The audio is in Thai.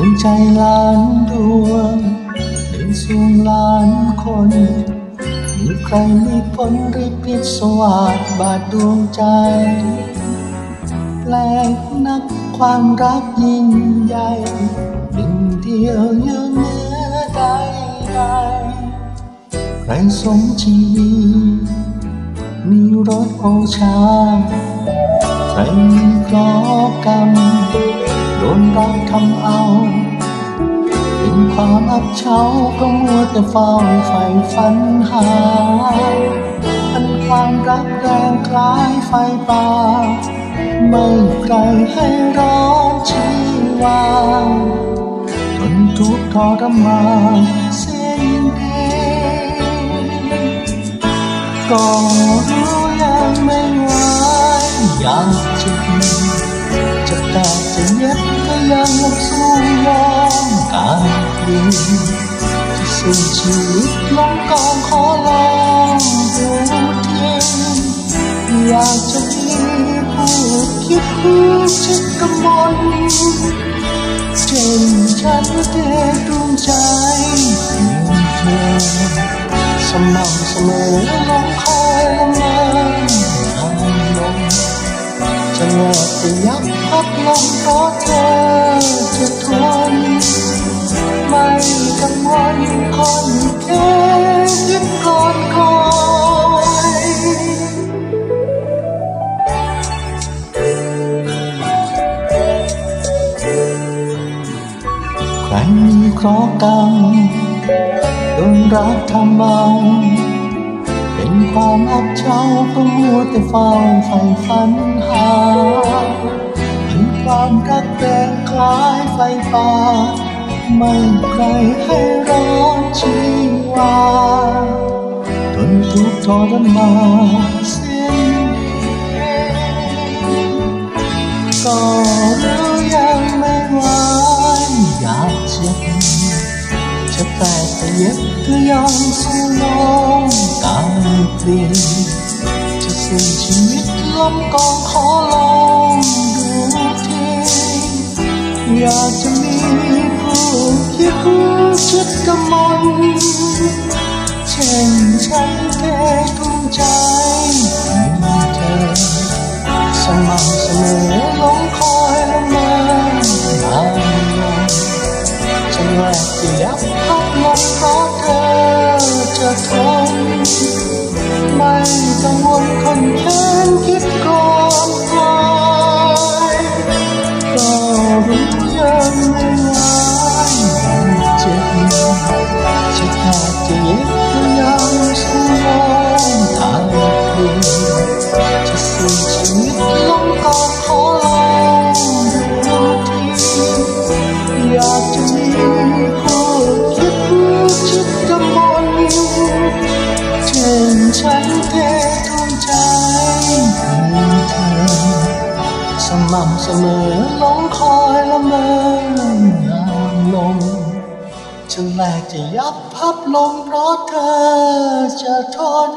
วงใจล้านดวงในสวงล้านคน มีใครมีผลหรือพิศวาสบาดดวงใจ แปลกนักความรักยิ่งใหญ่หนึ่งเดียวอยู่เหนือใดใดใครสมชีวีมีรถโอชา ใครมีเคราะห์กรรม ดนรักทำเอา เป็นความอับเฉาก็มัวแต่เฝ้าใฝ่ฝันหาอันความรักแรงคล้ายไฟป่าไม่ใครให้ร้อนชีวาทนทุกข์ทรมานสิ้นดีก็รู้ยังไม่ไหวอยากจะดีจะแตกจะ เย็บก็ยังสู้ยอมการเปลี่สิ้นชีวิตลงกองขอลองดูทิ้งอยากจะมีผู้คิดผู้ชิดกำมลเช่นฉันเทดวงใจเพียงเธอสม่ำเสมอลงคอยละเมอหาลมจะแลกจะยับ รมีเคราะห์กรรมโดนรักทำเอาเป็นความอับเฉาก็มัวแต่เฝ้าใฝ่ฝันหาเห็นความรักแรงคล้ายไฟป่า ไม่ใครให้ร้อนชีวาทนทุกข์ทรมาน อยากเจ็บจะแตกจะเย็บก็ยังสู้ลองการเปลี่ยนจะสิ้นชีวิตลมกองขอลองดูทีอยากจะมีผู้คิดผู้ชิดกำมลเช่นฉันเททุ่มใจมีเธอสม่ำเสมอ จะแลกจะยับพัดลมเพราะเธอจะทนไม่กังวลคนแค้นคิดก่อนใครก็รู้ยังไม่ไหวเจ็บจะแทบจะเย็บก็ยังสู้มองทางเปลี่ยนจะสิ้ชีวิตลงำเสมอลงคอยละเมองามลฉันแลกจะยับพับลงเพราะเธอจะทน